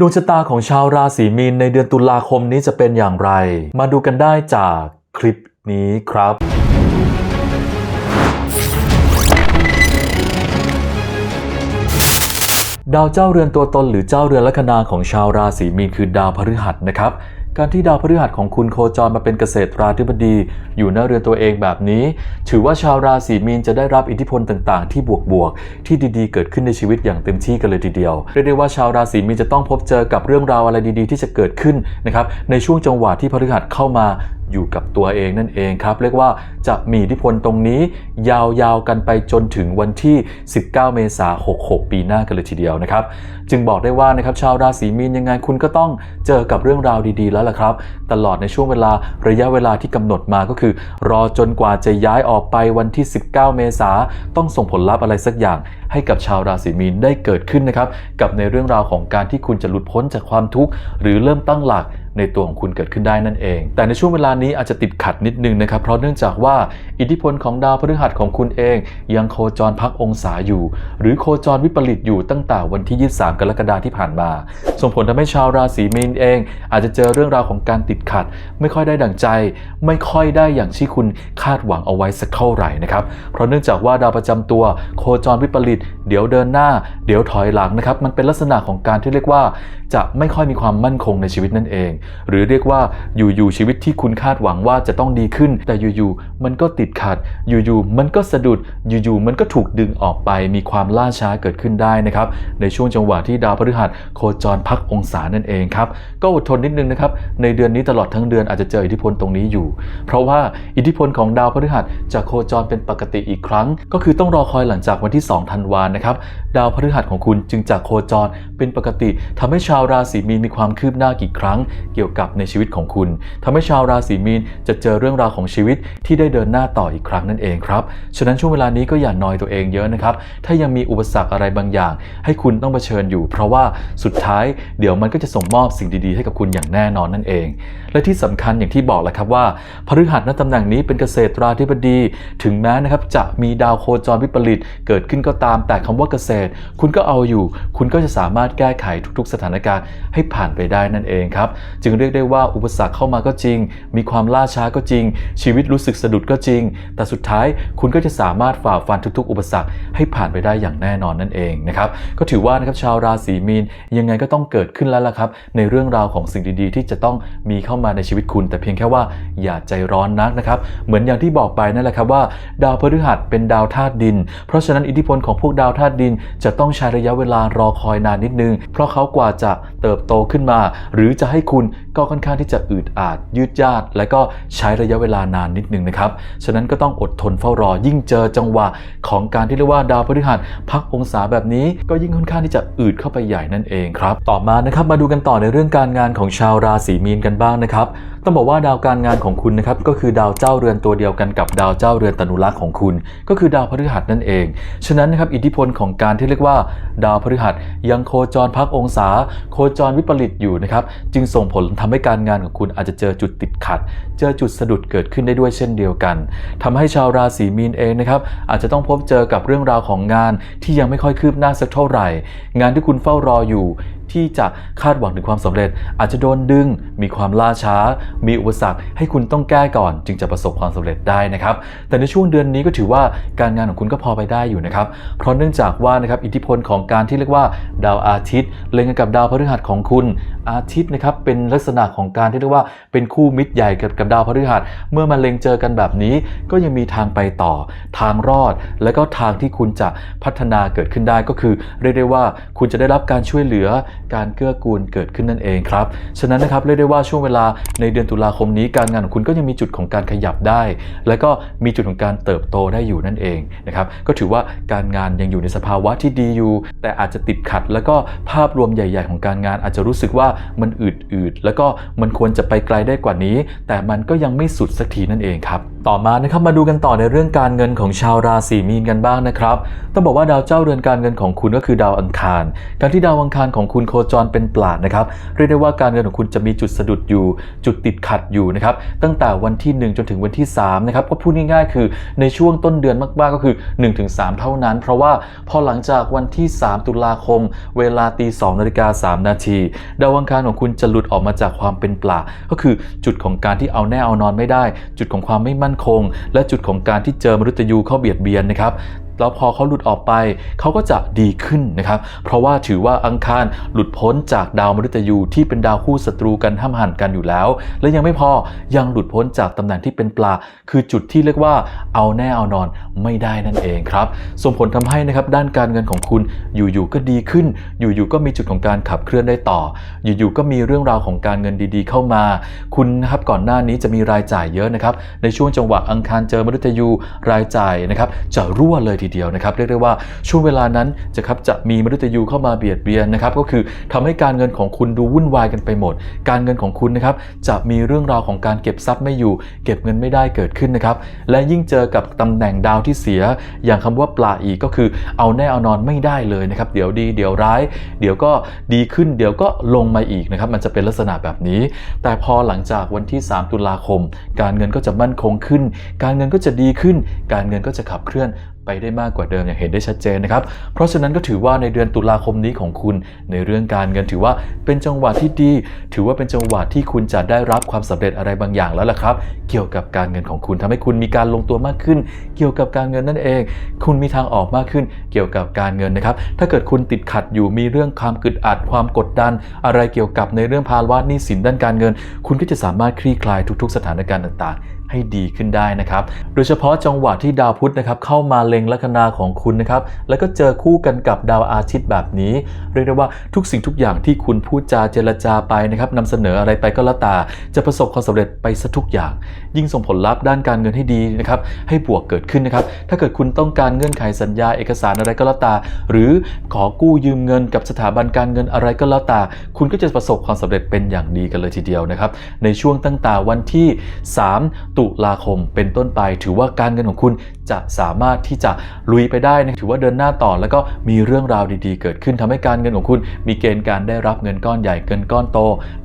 ดวงชะตาของชาวราศีมีนในเดือนตุลาคมนี้จะเป็นอย่างไร มาดูกันได้จากคลิปนี้ครับ ดาวเจ้าเรือนตัวตนหรือเจ้าเรือนลัคนาของชาวราศีมีนคือดาวพฤหัสนะครับ การที่ดาวพฤหัสของคุณโคจรมาเป็นเกษตราธิบดี อยู่หน้าเรือนตัวเองแบบนี้ ถือว่าชาวราศีมีนจะได้รับอิทธิพลต่างๆ ที่บวกๆ ที่ดีๆ เกิดขึ้นในชีวิตอย่างเต็มที่กันเลยทีเดียวเรียกได้ว่าชาวราศีมีนจะต้องพบเจอกับเรื่องราวอะไรดีๆ ที่จะเกิดขึ้นนะครับในช่วงจังหวะที่พฤหัสเข้ามาอยู่กับตัวเองนั่นเองครับ เรียกว่าจะมีอิทธิพลตรงนี้ ยาวๆกันไปจนถึงวันที่ 19 เมษายน 66 ปีหน้ากันเลยทีเดียวนะครับ จึงบอกได้ว่านะครับชาวราศีมีนยังไงคุณก็ต้องเจอกับเรื่องราวดีๆ แล้วล่ะครับ ตลอดในช่วงเวลาระยะเวลาที่กำหนดมาก็คือ รอจนกว่าจะย้ายออกไปวันที่ 19 เมษาต้องส่งผลลัพธ์อะไรสักอย่าง ให้กับชาวราศีมีนได้เกิดขึ้นนะครับกับในเรื่องราวของการที่คุณจะหลุดพ้นจากความทุกข์หรือเริ่มตั้งหลัก ในตัวของคุณเกิดขึ้นได้นั่นเอง แต่ในช่วงเวลานี้อาจจะติดขัดนิดนึงนะครับ เพราะเนื่องจากว่าอิทธิพลของดาวพฤหัสของคุณเอง ยังโคจรพักองศาอยู่ หรือโคจรวิปริตอยู่ตั้งแต่วันที่ 23 กรกฎาคมที่ผ่านมา ส่งผลทำให้ชาวราศีมีนเอง อาจจะเจอเรื่องราวของการติดขัด ไม่ค่อยได้ดั่งใจ ไม่ค่อยได้อย่างที่คุณคาดหวังเอาไว้สักเท่าไหร่นะครับ เพราะเนื่องจากว่าดาวประจำตัวโคจรวิปริตเดี๋ยวเดินหน้า เดี๋ยวถอยหลังนะครับ มันเป็นลักษณะของการที่เรียกว่า จะไม่ค่อยมีความมั่นคงในชีวิตนั่นเองหรือเรียกว่าอยู่ๆชีวิตที่คุณคาดหวังว่าจะต้องดีขึ้น แต่อยู่ๆมันก็ติดขัด อยู่ๆมันก็สะดุด อยู่ๆมันก็ถูกดึงออกไป มีความล่าช้าเกิดขึ้นได้นะครับ ในช่วงจังหวะที่ดาวพฤหัสโคจรพักองศานั่นเองครับ ก็อดทนนิดนึงนะครับ ในเดือนนี้ตลอดทั้งเดือนอาจจะเจออิทธิพลตรงนี้อยู่ เพราะว่าอิทธิพลของดาวพฤหัสจะโคจรเป็นปกติอีกครั้ง ก็คือต้องรอคอยหลังจากวันที่2ธันวานะครับ ดาวพฤหัสของคุณจึงจะโคจรเป็นปกติทำให้ชาวราศีมีนมีความคืบหน้ากี่ครั้งเกี่ยวกับในชีวิตของคุณทำให้ชาวราศีมีนจะเจอเรื่องราวของชีวิตที่ได้เดินหน้าต่ออีกครั้งนั่นเองครับ ฉะนั้นช่วงเวลานี้ก็อย่านอยตัวเองเยอะนะครับ ถ้ายังมีอุปสรรคอะไรบางอย่าง ให้คุณต้องเผชิญอยู่ เพราะว่าสุดท้ายเดี๋ยวมันก็จะส่งมอบสิ่งดีๆ ให้กับคุณอย่างแน่นอนนั่นเอง และที่สำคัญอย่างที่บอกแหละครับว่าพฤหัสณตำแหน่งนี้เป็นเกษตราธิบดี ถึงแม้นะครับจะมีดาวโคจรวิปริตเกิดขึ้นก็ตามแต่คำว่าเกษตร คุณก็เอาอยู่ คุณก็จะสามารถแก้ไขทุก ๆ สถานการณ์ให้ผ่านไปได้นั่นเองครับจึงเรียกได้ว่าอุปสรรคเข้ามาก็จริง มีความล่าช้าก็จริง ชีวิตรู้สึกสะดุดก็จริง แต่สุดท้ายคุณก็จะสามารถฝ่าฟันทุกๆ อุปสรรคให้ผ่านไปได้อย่างแน่นอนนั่นเองนะครับก็ถือว่านะครับชาวราศีมีนยังไงก็ต้องเกิดขึ้นแล้วล่ะครับ ในเรื่องราวของสิ่งดีๆ ที่จะต้องมีเข้ามาในชีวิตคุณ แต่เพียงแค่ว่าอย่าใจร้อนนักนะครับเหมือนอย่างที่บอกไปนั่นแหละครับว่า ดาวพฤหัสเป็นดาวธาตุดิน เพราะฉะนั้นอิทธิพลของพวกดาวธาตุดิน จะต้องใช้ระยะเวลารอคอยนานนิดนึง เพราะเขากว่าจะเติบโตขึ้นมา หรือจะให้คุณก็ค่อนข้างที่จะอืดอาดยืดยาด และก็ใช้ระยะเวลานานนิดนึงนะครับ ฉะนั้นก็ต้องอดทนเฝ้ารอ ยิ่งเจอจังหวะของการที่เรียกว่าดาวพฤหัสพักองศาแบบนี้ ก็ยิ่งค่อนข้างที่จะอืดเข้าไปใหญ่นั่นเองครับ ต่อมานะครับมาดูกันต่อในเรื่องการงานของชาวราศีมีนกันบ้างนะครับต้องบอกว่าดาวการงานของคุณนะครับก็คือดาวเจ้าเรือนตัวเดียวกันกับดาวเจ้าเรือนตนุรักษ์ของคุณ ก็คือดาวพฤหัสนั่นเอง ฉะนั้นนะครับอิทธิพลของการที่เรียกว่า ดาวพฤหัสยังโคจรพักองศา โคจรวิปริตอยู่นะครับจึงส่งผลทำให้การงานของคุณอาจจะเจอจุดติดขัด เจอจุดสะดุดเกิดขึ้นได้ด้วยเช่นเดียวกันทำให้ชาวราศีมีนเองนะครับอาจจะต้องพบเจอกับเรื่องราวของงานที่ยังไม่ค่อยคืบหน้าสักเท่าไหร่ งานที่คุณเฝ้ารออยู่ ที่จะคาดหวังถึงความสำเร็จ อาจจะโดนดึง มีความล่าช้า มีอุปสรรค ให้คุณต้องแก้ก่อน จึงจะประสบความสำเร็จได้นะครับ แต่ในช่วงเดือนนี้ก็ถือว่าการงานของคุณก็พอไปได้อยู่นะครับ เพราะเนื่องจากว่านะครับอิทธิพลของการที่เรียกว่าดาวอาทิตย์เล็งกับดาวพฤหัสของคุณอาทิตย์นะครับเป็นลักษณะของการที่เรียกว่าเป็นคู่มิตรใหญ่กับกับดาวพฤหัส เมื่อมาเล็งเจอกันแบบนี้ ก็ยังมีทางไปต่อ ทางรอด และก็ทางที่คุณจะพัฒนาเกิดขึ้นได้ก็คือ เรียกได้ว่าคุณจะได้รับการช่วยเหลือการเกื้อกูลเกิดขึ้นนั่นเองครับ ฉะนั้นนะครับเรียกได้ว่าช่วงเวลาในเดือนตุลาคมนี้การงานของคุณก็ยังมีจุดของการขยับได้ และก็มีจุดของการเติบโตได้อยู่นั่นเองนะครับก็ถือว่าการงานยังอยู่ในสภาวะที่ดีอยู่ แต่อาจจะติดขัด แล้วก็ภาพรวมใหญ่ ๆ ของการงานอาจจะรู้สึกว่ามันอืดๆแล้วก็มันควรจะไปไกลได้กว่านี้ แต่มันก็ยังไม่สุดสักทีนั่นเองครับต่อมานะครับมาดูกันต่อในเรื่องการเงินของชาวราศีมีนกันบ้างนะครับต้องบอกว่าดาวเจ้าเรือนการเงินของคุณก็คือดาวอังคาร การที่ดาวอังคารของคุณโคคจรเป็นปลาดนะครับเรียกได้ว่าการเงินของคุณจะมีจุดสะดุดอยู่ จุดติดขัดอยู่นะครับตั้งแต่วันที่ 1 จนถึงวันที่3นะครับก็พูดง่ายๆ คือในช่วงต้นเดือนมากๆก็คือ 1-3 เท่านั้น เพราะว่าพอหลังจากวันที่ 3 ตุลาคม เวลาตี2นาฬิกา3นาทีดาวอังคารของคุณจะหลุดออกมาจากความเป็นปลาก็คือจุดของการที่เอาแน่เอานอนไม่ได้ จุดของความไม่มั่นคง และจุดของการที่เจอมนุษย์ยูเข้าเบียดเบียนนะครับ แล้วพอเขาหลุดออกไปเขาก็จะดีขึ้นนะครับ เพราะว่าถือว่าอังคารหลุดพ้นจากดาวมฤตยูที่เป็นดาวคู่ศัตรูกันห้ามหันกันอยู่แล้ว และยังไม่พอยังหลุดพ้นจากตำแหน่งที่เป็นปลา คือจุดที่เรียกว่าเอาแน่เอานอนไม่ได้นั่นเองครับส่งผลทำให้นะครับด้านการเงินของคุณอยู่ๆก็ดีขึ้น อยู่ๆก็มีจุดของการขับเคลื่อนได้ต่อ อยู่ๆก็มีเรื่องราวของการเงินดีๆ เข้ามา คุณนะครับก่อนหน้านี้จะมีรายจ่ายเยอะนะครับในช่วงจังหวะอังคารเจอมฤตยูรายจ่ายนะครับจะรั่วเลยทีเดียวนะครับเรียกได้ว่าช่วงเวลานั้นจะครับจะมีมฤตยูเข้ามาเบียดเบียนนะครับก็คือทำให้การเงินของคุณดูวุ่นวายกันไปหมด การเงินของคุณนะครับจะมีเรื่องราวของการเก็บทรัพย์ไม่อยู่ เก็บเงินไม่ได้เกิดขึ้นนะครับและยิ่งเจอกับตำแหน่งดาวที่เสีย อย่างคำว่าปลาอีกก็คือเอาแน่เอานอนไม่ได้เลยนะครับเดี๋ยวดีเดี๋ยวร้าย เดี๋ยวก็ดีขึ้นเดี๋ยวก็ลงมาอีกนะครับมันจะเป็นลักษณะแบบนี้ แต่พอหลังจากวันที่ 3 ตุลาคม การเงินก็จะมั่นคงขึ้น การเงินก็จะดีขึ้น การเงินก็จะขับเคลื่อน ไปได้มากกว่าเดิมอย่างเห็นได้ชัดเจนนะครับ เพราะฉะนั้นก็ถือว่าในเดือนตุลาคมนี้ของคุณในเรื่องการเงินถือว่าเป็นจังหวะที่ดี ถือว่าเป็นจังหวะที่คุณจะได้รับความสำเร็จอะไรบางอย่างแล้วล่ะครับ เกี่ยวกับการเงินของคุณทำให้คุณมีการลงตัวมากขึ้น เกี่ยวกับการเงินนั่นเอง คุณมีทางออกมากขึ้น เกี่ยวกับการเงินนะครับ ถ้าเกิดคุณติดขัดอยู่มีเรื่องความกึดอัดความกดดัน อะไรเกี่ยวกับในเรื่องภาวะหนี้สินด้านการเงิน คุณก็จะสามารถคลี่คลายทุก ๆ สถานการณ์ต่างๆ ให้ดีขึ้นได้นะครับ โดยเฉพาะจังหวะที่ดาวพุธนะครับเข้ามาเล็งลัคนาของคุณนะครับ แล้วก็เจอคู่กันกับดาวอาทิตย์แบบนี้ เรียกได้ว่าทุกสิ่งทุกอย่างที่คุณพูดจาเจรจาไปนะครับนำเสนออะไรไปก็แล้วแต่จะประสบความสำเร็จไปซะทุกอย่าง ยิ่งส่งผลลัพธ์ด้านการเงินให้ดีนะครับ ให้บวกเกิดขึ้นนะครับ ถ้าเกิดคุณต้องการเงื่อนไขสัญญาเอกสารอะไรก็แล้วแต่หรือขอกู้ยืมเงินกับสถาบันการเงินอะไรก็แล้วแต่คุณก็จะประสบความสำเร็จเป็นอย่างดีกันเลยทีเดียวนะครับ ในช่วงตั้งแต่วันที่ 3ตุลาคมเป็นต้นไป ถือว่าการเงินของคุณจะสามารถที่จะลุยไปได้นะถือว่าเดินหน้าต่อ แล้วก็มีเรื่องราวดีๆ เกิดขึ้นทำให้การเงินของคุณ มีเกณฑ์การได้รับเงินก้อนใหญ่เงินก้อนโต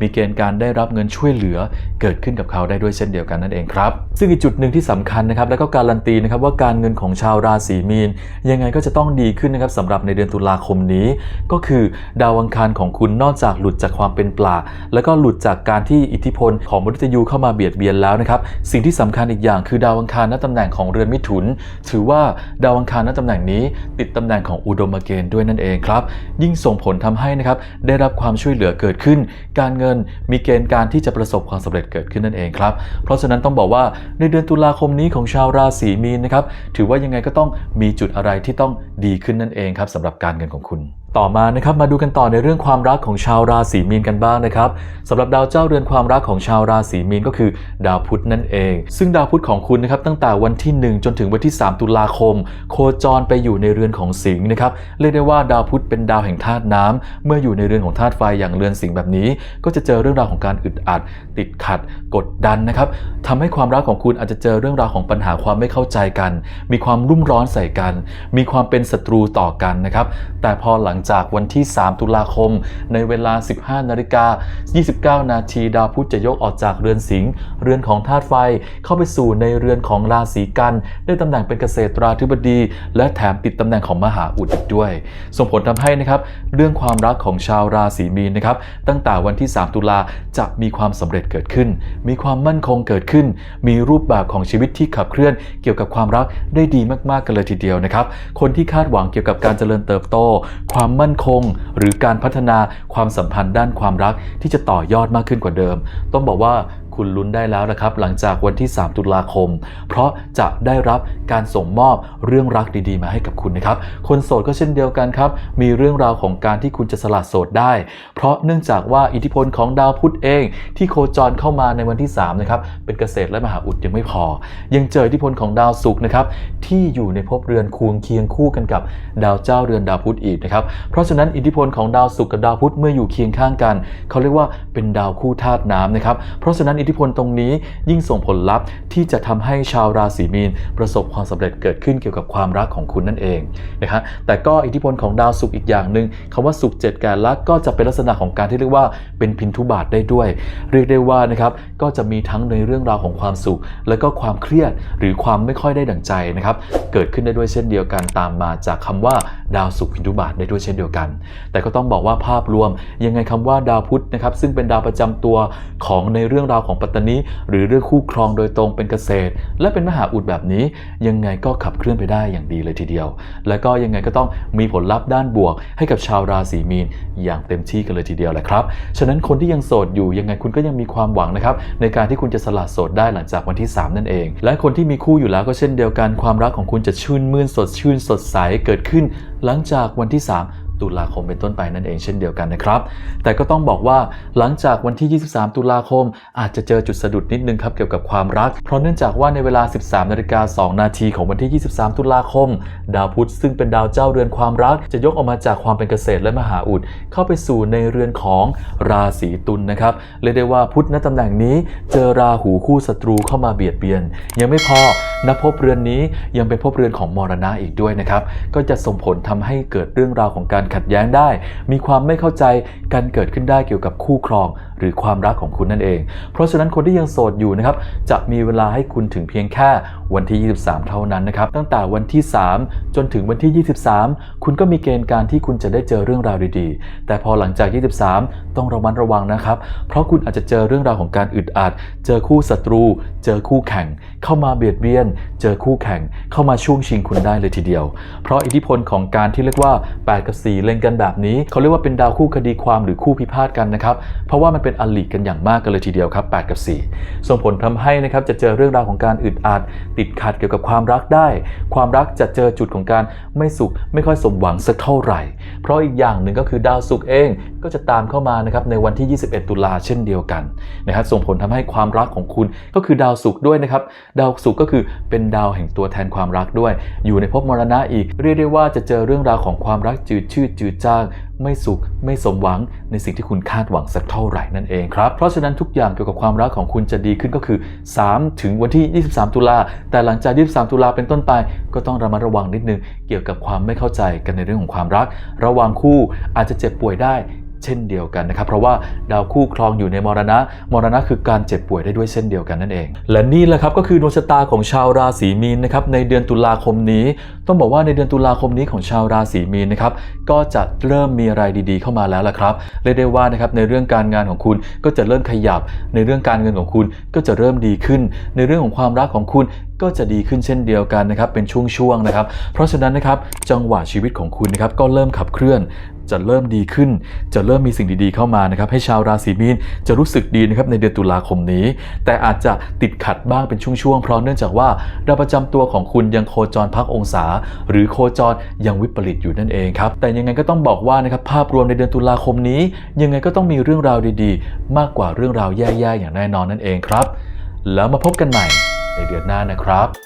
มีเกณฑ์การได้รับเงินช่วยเหลือ เกิดขึ้นกับเขาได้ด้วยเช่นเดียวกันนั่นเองครับ ซึ่งอีกจุดหนึ่งที่สำคัญนะครับแล้วก็การันตีนะครับว่าการเงินของชาวราศีมีน ยังไงก็จะต้องดีขึ้นนะครับสำหรับในเดือนตุลาคมนี้ ก็คือดาวอังคารของคุณนอกจากหลุดจากความเป็นปลาแล้วก็หลุดจากการที่อิทธิพลของมฤตยูเข้ามาเบียดเบียนแล้วนะครับสิ่งที่สำคัญอีกอย่างคือดาวอังคารณตำแหน่งของเรือนมิถุน ถือว่าดาวอังคารณตำแหน่งนี้ ติดตำแหน่งของอุดมเกณฑ์ด้วยนั่นเองครับ ยิ่งส่งผลทำให้นะครับได้รับความช่วยเหลือเกิดขึ้น การเงินมีเกณฑ์การที่จะประสบความสำเร็จเกิดขึ้นนั่นเองครับ เพราะฉะนั้นต้องบอกว่าในเดือนตุลาคมนี้ของชาวราศีมีนนะครับถือว่ายังไงก็ต้องมีจุดอะไรที่ต้องดีขึ้นนั่นเองครับสำหรับการเงินของคุณ ต่อมานะครับมาดูกันต่อในเรื่องความรักของชาวราศีมีนกันบ้างนะครับสำหรับดาวเจ้าเรือนความรักของชาวราศีมีนก็คือ ดาวพุธนั่นเอง ซึ่งดาวพุธของคุณนะครับตั้งแต่วันที่ 1 จนถึงวันที่ 3 ตุลาคม โคจรไปอยู่ในเรือนของสิงห์นะครับเรียกได้ว่าดาวพุธเป็นดาวแห่งธาตุน้ำเมื่ออยู่ในเรือนของธาตุไฟอย่างเรือนสิงห์แบบนี้ ก็จะเจอเรื่องราวของการอึดอัด ติดขัด กดดันนะครับทำให้ความรักของคุณอาจจะเจอเรื่องราวของปัญหาความไม่เข้าใจกัน มีความรุ่มร้อนใส่กัน มีความเป็นศัตรูต่อกันนะครับแต่พอหลังจากวันที่ 3 ตุลาคม ในเวลา 15 นาฬิกา 29 นาทีดาวพุธจะยกออกจากเรือนสิงห์เรือนของธาตุไฟเข้าไปสู่ในเรือนของราศีกัน ได้ตำแหน่งเป็นเกษตราธิบดี และแถมติดตำแหน่งของมหาอุดด้วย ส่งผลทำให้นะครับเรื่องความรักของชาวราศีมีนนะครับตั้งแต่วันที่ 3 ตุลาจะมีความสำเร็จเกิดขึ้น มีความมั่นคงเกิดขึ้น มีรูปแบบของชีวิตที่ขับเคลื่อน เกี่ยวกับความรักได้ดีมากๆกันเลยทีเดียวนะครับคนที่คาดหวังเกี่ยวกับการเจริญเติบโต ความมั่นคง หรือการพัฒนาความสัมพันธ์ด้านความรักที่จะต่อยอดมากขึ้นกว่าเดิม ต้องบอกว่า คุณลุ้นได้แล้วนะครับ หลังจากวันที่ 3 ตุลาคม เพราะจะได้รับการส่งมอบเรื่องรักดีๆ มาให้กับคุณนะครับ คนโสดก็เช่นเดียวกันครับ มีเรื่องราวของการที่คุณจะสละโสดได้ เพราะเนื่องจากว่าอิทธิพลของดาวพุธเอง ที่โคจรเข้ามาในวันที่3นะครับเป็นเกษตรและมหาอุดยังไม่พอ ยังเจออิทธิพลของดาวศุกร์นะครับที่อยู่ในภพเรือนคูงเคียงคู่กันกับดาวเจ้าเรือนดาวพุธอีกนะครับเพราะฉะนั้นอิทธิพลของดาวศุกร์กับดาวพุธเมื่ออยู่เคียงข้างกัน เขาเรียกว่าเป็นดาวคู่ธาตุน้ำนะครับเพราะฉะนั้นทธิพลตรงนี้ยิ่งส่งผลลัพธ์ที่จะทำให้ชาวราศีมีน ประสบความสำเร็จเกิดขึ้นเกี่ยวกับความรักของคุณนั่นเองนะครับแต่ก็อิทธิพลของดาวศุกร์อีกอย่างหนึ่งคำว่าศุกร์เจ็ดแก่ลักก็จะเป็นลักษณะของการที่เรียกว่าเป็นพินทุบาทได้ด้วย เรียกได้ว่านะครับก็จะมีทั้งในเรื่องราวของความสุข และก็ความเครียดหรือความไม่ค่อยได้ดั่งใจนะครับเกิดขึ้นได้ด้วยเช่นเดียวกันตามมาจากคำว่าดาวศุกร์พินทุบาทได้ด้วยเช่นเดียวกัน แต่ก็ต้องบอกว่าภาพรวมยังไงคำว่าดาวพุธนะครับซึ่งเป็นดาวประจำตัวของในเรื่องราวของปัตตานีหรือเรื่องคู่ครองโดยตรงเป็นเกษตร และเป็นมหาอุดแบบนี้ ยังไงก็ขับเคลื่อนไปได้อย่างดีเลยทีเดียว และก็ยังไงก็ต้องมีผลลัพธ์ด้านบวก ให้กับชาวราศีมีน อย่างเต็มที่กันเลยทีเดียวแหละครับฉะนั้นคนที่ยังโสดอยู่ยังไงคุณก็ยังมีความหวังนะครับในการที่คุณจะสละโสดได้หลังจากวันที่ 3 นั่นเอง และคนที่มีคู่อยู่แล้วก็เช่นเดียวกันความรักของคุณจะชื่นมื่นสดชื่นสดใสเกิดขึ้น หลังจากวันที่ 3 ตุลาคมเป็นต้นไปนั่นเองเช่นเดียวกันนะครับ แต่ก็ต้องบอกว่าหลังจากวันที่ 23 ตุลาคม อาจจะเจอจุดสะดุดนิดนึงครับเกี่ยวกับความรัก เพราะเนื่องจากว่าในเวลา 13นาฬิกา2นาทีของวันที่ 23 ตุลาคม ดาวพุธซึ่งเป็นดาวเจ้าเรือนความรัก จะยกออกมาจากความเป็นเกษตรและมหาอุดเข้าไปสู่ในเรือนของราศีตุลนะครับเรียกได้ว่าพุธณตำแหน่งนี้ เจอราหูคู่ศัตรูเข้ามาเบียดเบียน ยังไม่พอนับภพเรือนนี้ยังเป็นภพเรือนของมรณะอีกด้วยนะครับก็จะส่งผลทำให้เกิดเรื่องราวของการขัดแย้งได้ มีความไม่เข้าใจกันเกิดขึ้นได้เกี่ยวกับคู่ครอง หรือความรักของคุณนั่นเอง เพราะฉะนั้นคนที่ยังโสดอยู่นะครับจะมีเวลาให้คุณถึงเพียงแค่วันที่ 23 เท่านั้นนะครับตั้งแต่วันที่ 3 จนถึงวันที่ 23 คุณก็มีเกณฑ์การที่คุณจะได้เจอเรื่องราวดีๆ แต่พอหลังจาก 23 ต้องระมัดระวังนะครับ เพราะคุณอาจจะเจอเรื่องราวของการอึดอัด เจอคู่ศัตรู เจอคู่แข่ง เข้ามาเบียดเบียน เจอคู่แข่ง เข้ามาช่วงชิงคุณได้เลยทีเดียว เพราะอิทธิพลของการที่เรียกว่า 8 กับ 4เล็งกันแบบนี้เขาเรียกว่าเป็นดาวคู่คดีความหรือคู่พิพาทกันนะครับ เพราะว่ามันเป็นอลิกันอย่างมากกันเลยทีเดียวครับ 8 กับ 4 ส่งผลทำให้นะครับจะเจอเรื่องราวของการอึดอัดติดขัดเกี่ยวกับความรักได้ ความรักจะเจอจุดของการไม่สุขไม่ค่อยสมหวังสักเท่าไหร่ เพราะอีกอย่างหนึ่งก็คือดาวศุกร์เองก็จะตามเข้ามานะครับในวันที่ 21 ตุลาเช่นเดียวกันนะครับส่งผลทำให้ความรักของคุณก็คือดาวศุกร์ด้วยนะครับดาวศุกร์ก็คือเป็นดาวแห่งตัวแทนความรักด้วย อยู่ในภพมรณะอีกเรียกได้ว่าจะเจอเรื่องราวของความรักจืดชืดจืดจ้าง ไม่สุข ไม่สมหวัง ในสิ่งที่คุณคาดหวังสักเท่าไหร่นั่นเองครับ เพราะฉะนั้นทุกอย่างเกี่ยวกับความรักของคุณจะดีขึ้นก็คือ 3 ถึงวันที่ 23 ตุลา แต่หลังจาก 23 ตุลาเป็นต้นไป ก็ต้องระมัดระวังนิดนึง เกี่ยวกับความไม่เข้าใจกันในเรื่องของความรัก ระหว่างคู่อาจจะเจ็บป่วยได้ เช่นเดียวกันนะครับ เพราะว่าดาวคู่ครองอยู่ในมรณะ มรณะคือการเจ็บป่วยได้ด้วยเช่นเดียวกันนั่นเอง และนี่แหละครับก็คือดวงชะตาของชาวราศีมีนนะครับในเดือนตุลาคมนี้ ต้องบอกว่าในเดือนตุลาคมนี้ของชาวราศีมีนนะครับก็จะเริ่มมีอะไรดีๆ เข้ามาแล้วล่ะครับเรียกได้ว่านะครับในเรื่องการงานของคุณก็จะเริ่มขยับ ในเรื่องการเงินของคุณก็จะเริ่มดีขึ้น ในเรื่องของความรักของคุณก็จะดีขึ้นเช่นเดียวกันนะครับเป็นช่วงๆนะครับ เพราะฉะนั้นนะครับจังหวะชีวิตของคุณนะครับก็เริ่มขับเคลื่อน จะเริ่มดีขึ้น จะเริ่มมีสิ่งดีๆเข้ามานะครับให้ชาวราศีมีนจะรู้สึกดีนะครับในเดือนตุลาคมนี้ แต่อาจจะติดขัดบ้างเป็นช่วงๆเพราะเนื่องจากว่าดาวประจำตัวของคุณยังโคจรพักองศา หรือโคจรยังวิปริตอยู่นั่นเองครับแต่ยังไงก็ต้องบอกว่านะครับภาพรวมในเดือนตุลาคมนี้ ยังไงก็ต้องมีเรื่องราวดีๆ มากกว่าเรื่องราวแย่ๆอย่างแน่นอนนั่นเองครับ แล้วมาพบกันใหม่ในเดือนหน้านะครับ